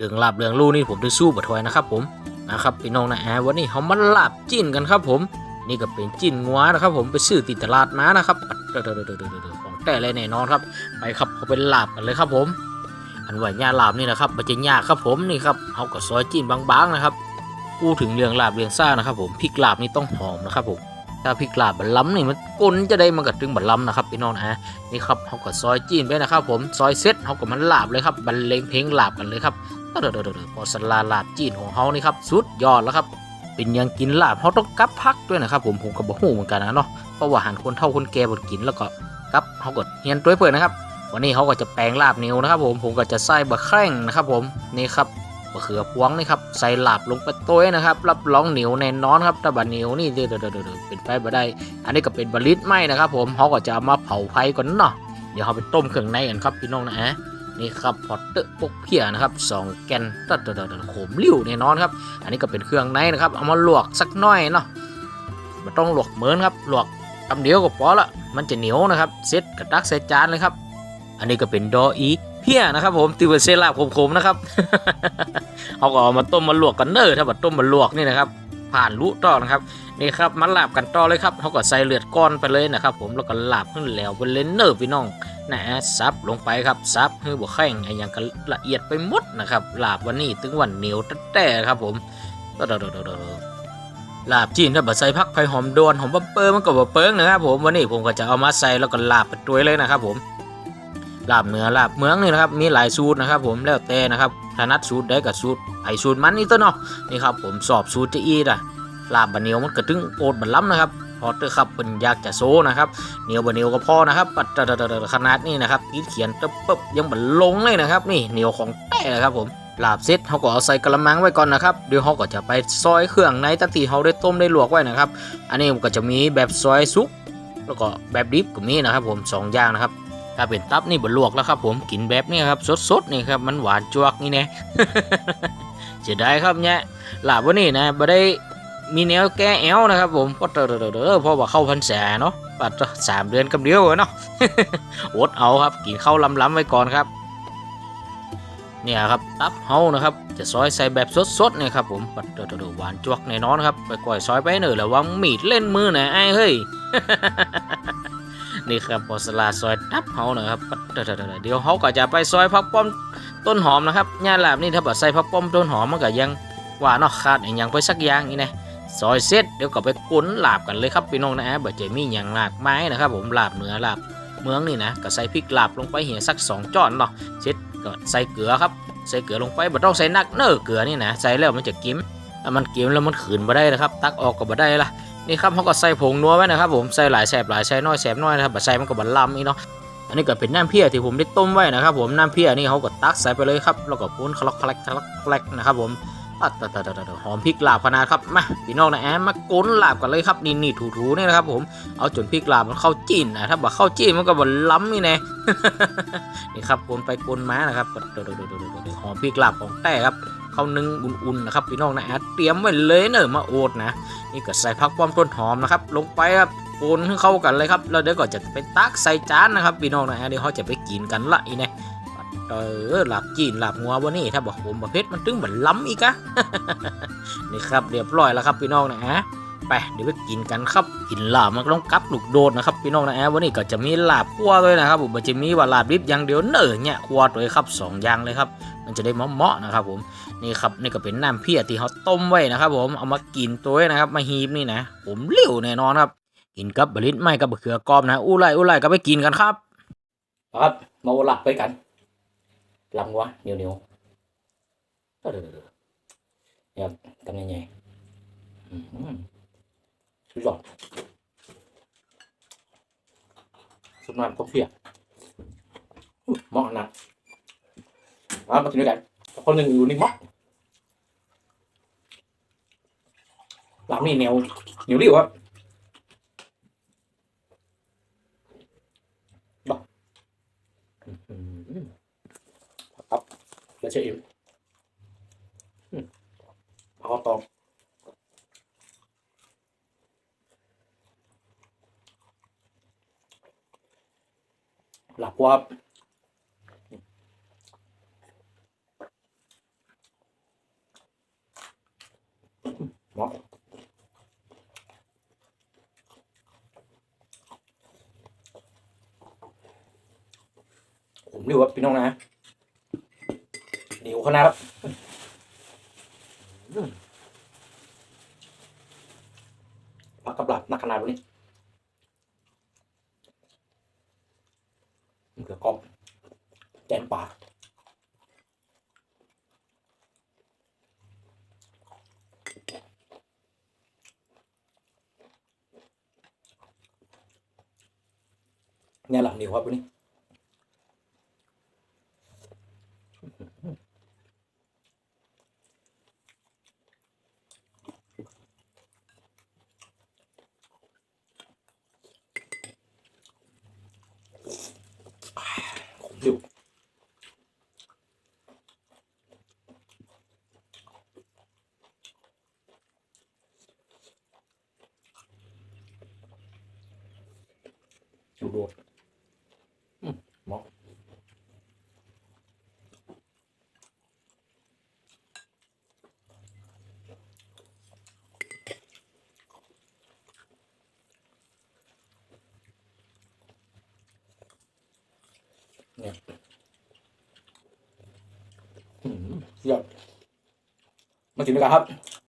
เรื่องลาบเรื่องลู่นี่ผมได้สู้บัถอยนะครับผมนะครับพี่น้องนะแอวันนี้เขามาลาบจิ้นกันครับผม นี่ก็เป็นจิ้นงัวนะครับ ผมไปซื้อติดตลาดมานะครับเด้อเด้อเด้อเด้อเด้อของแต่เลยแน่นอนครับ ไปครับเขาเป็นลาบกันเลยครับผม อันว่าหญ้าลาบนี่นะครับมันจะยากครับผมนี่ครับเขาก็ซอยจิ้นบางๆนะครับพูดถึงเรื่องลาบเรื่องซ่านะครับ ผมพริกลาบนี่ต้องหอมนะครับผมถ้าพริกลาบบัลล้ำนี่มันก้นจะได้มันก็ถึงบัลล้ำนะครับพี่น้องนะนี่ครับเขาก็ซอยจิ้นไปนะครับ ผมซอยเซ็ตเขาก็มันลาบเลยครับบรรเลงเพลงลาบกันเลยครับ เด้อเด้อเด้อพอสลาลาบจิ้นของเขานี่ครับสุดยอดแล้วครับ เป็นยังกินลาบเขาต้องกับพักด้วยนะครับผมผมก็บอกหูเหมือนกันนะเนาะเพราะว่าหันคนเท่าคนแก่บดกินแล้วก็กับเขาก็เฮียนตัวเพื่อนนะครับ วันนี้เขาก็จะแปลงลาบนิ้วนะครับ ผมผมก็จะใส่บะแข้งนะครับ ผมนี่ครับบะเขือพวงนี่ครับใส่ลาบลงไปตัวนะครับ รับรองเหนียวแน่นอนครับถ้าบะเหนียวนี่เด้อเด้อเด้อเด้อเป็นไปบ่ได้ อันนี้ก็เป็นบะลิดไหมนะครับ ผมเขาก็จะเอามาเผาไฟก่อนเนาะเดี๋ยวเขาไปต้มเครื่องในกันครับพี่น้องนะฮะ นี่ครับพอตเตอร์ปกเพียนะครับสองแกนตัดตัดขมลิ้วแน่นอนครับ อันนี้ก็เป็นเครื่องในนะครับ เอามาลวกสักหน่อยเนาะม่ต้องลวกเหมือนครับลวกคำเดียวก็พอละมันจะเหนียวนะครับเซ็ตกระตักใส่จานเลยครับ อันนี้ก็เป็นดออีเพียนะครับ ผมติวเซลาบขมๆนะครับเอาก็เอามาต้มมาลวกกันเนอร์ถ้าแบบต้มมาลวกนี่นะครับ ผ่านลุต่อนะครับนี่ครับมาลาบกันต่อเลยครับเขาก็ใส่เลือดก้อนไปเลยนะครับ ผมแล้วก็ลาบขึ้นแล้วเป็นเลนเนอร์พี่น้อง นะฮะซับลงไปครับซับให้บวแข้งไอ้ย่างก็ละเอียดไปหมดนะครับลาบวันนี้ถึงวันเหนียวแต่ครับผมลาบจีนถ้าบใส่พักไผ่หอมดวนหอมบัมเปอร์มันก็บะเปิ้งนะครับผมวันนี้ผมก็จะเอามาใส่แล้วก็ลาบไปด้วยเลยนะครับผมลาบเนื้อลาบเมืองนี่นะครับมีหลายสูตรนะครับผมแล้วแต่นะครับถนัดสูตรได้กับสูตรไผ่สูตรมันนี่ตัวเนาะนี่ครับผมสอบสูตรจะอีดอะลาบบะเหนียวมันก็ถึงโอดบันล้ำนะครับ พอเตอร์ครับเป็นอยากจะโซนะครับเหนียวบะเหนียวก็พอนะครับปัดขนาดนี้นะครับอีเขียนตึ๊บปึ๊บยังบันลงเลยนะครับ นี่เหนียวของแต้นะครับผมลาบเสร็จเขาก็เอาใส่กระมังไว้ก่อนนะครับเดี๋ยวเขาก็จะไปซอยเครื่องในตั้งที่เขาได้ต้มได้ลวกไว้นะครับ อันนี้ก็จะมีแบบซอยซุก แล้วก็แบบดิบก็มีนะครับ ผมสองอย่างนะครับถ้าเป็นตับนี่บะลวกแล้วครับ ผมกินแบบนี้ครับสดๆนี่ครับมันหวานจวกนี่แน่เสียดายครับเนี่ยลาบวันนี้นะบ่ได้ มีแนวแก้แอวนะครับผมก็เตอเดอเพราะว่าเข้าพรรษาเนาะปัดสามเดือนกับเดียวเนาะอดเอาครับกินข้าวล้ำๆไว้ก่อนครับ เนี่ยครับตับเฮานะครับ จะซอยใส่แบบสดๆเนี่ยครับผมปัดเดอหวานจวกแน่นอนครับไปก่อยซอยไปเนอะระวังมีดเล่นมือนะไอ้เฮ้ยนี่ครับพอสลาซอยตับเฮานะครับปัดเดอเดี๋ยวเฮาก็จะไปซอยพักป้อมต้นหอมนะครับย่าลาบนี่ถ้าแบบใส่พักป้อมต้นหอมมันก็ยังว่าเนาะขาดอีกอย่างไปสักอย่างนี่นะ ซอยเสร็จเดี๋ยวก็ไปกุ้นลาบกันเลยครับพี่น้องนะฮะบ่เจมีอย่างลาบไม้นะครับผมลาบเนื้อลาบเมืองนี่นะก็ใส่พริกลาบลงไปเหี่ยสักสองจ้อนเนาะเสร็จก็ใส่เกลือครับใส่เกลือลงไปบ่ต้องใส่นักเน้อเกลือนี่นะใส่แล้วมันจะกิมถ้ามันกิมแล้วมันขืนบ่ได้นะครับ ตักออกก็บ่ได้ละนี่ครับเขาก็ใส่ผงนัวไว้นะครับผมใส่หลายแสบหลายใส่น้อยแสบน้อยนะครับบ่ใส่มันก็บ่ลำอีเนาะอันนี้ก็เป็นน้ำเพี้ยที่ผมได้ต้มไว้นะครับ ผมน้ำเพี้ยนี่เขาก็ตักใส่ไปเลยครับแล้วก็ปุ้นคลอกคลักคลักคลักนะครับผม อะตตตหอมพริกลาบขนาดครับมาพี่น้องนะแอมมาก้นลาบกันเลยครับนี่นี่ถูๆนี่นะครับผมเอาจนพริกลาบมันเข้าจีนนะถ้าบอกเข้าจีนมันก็บนล้ำนี่น่นี่ครับกนไปกนมานะครับหอมพริกลาบของแต่ครับเข้านึ่งอุ่นๆนะครับพี่น้องนะแอดเตรียมไว้เลยเนอะมาโอดนะนี่ก็ใส่ผักป้อมต้นหอมนะครับลงไปครับกนเข้ากันเลยครับแล้วเดี๋ยวก็จะไปตักใส่จานนะครับพี่น้องนะแอเดี๋ยวเขาจะไปกินกันละอีแน่ เออหลับจีนหลับงัววันนี้ถ้าบอกผมประเภทมันตึงเหมือนล้ำอีกอะนี่ครับเรียบร้อยแล้วครับพี่น้องนะฮะไปเดี๋ยวไปกินกันครับกินลาบมันต้องกับลูกโดดนะครับพี่น้องนะฮะวันนี้ก็จะมีลาบคั่วด้วยนะครับผมมันจะมีว่าลาบดิบอย่างเดียวเนอเนี่ยคั่วตัวครับสองอย่างเลยครับมันจะได้เหมาะๆนะครับผมนี่ครับนี่ก็เป็นน้ำเพี้ยที่เขาต้มไว้นะครับผมเอามากินตัวนะครับมาฮีบนี่นะผมเลี้ยวแน่นอนครับกินกับบะลิดไม่กับบะเขือกรอบนะอู้ไรอู้ไรก็ไปกินกันครับ ครับมาหลับไปกัน ลำวะเหนียวเหนียวเออเดี๋ยวเดี๋ยวเดี๋ยวเนี่ยครั ก็จะอิ่มเอาตอกหลับวับหมอผมเรียกว่าพี่น้องนะ coconut makablap nào ni cái con. Chén bạc nhà làm nhiều quá bữa nay 六。就落。 ยอดมาถึงแล้วครับ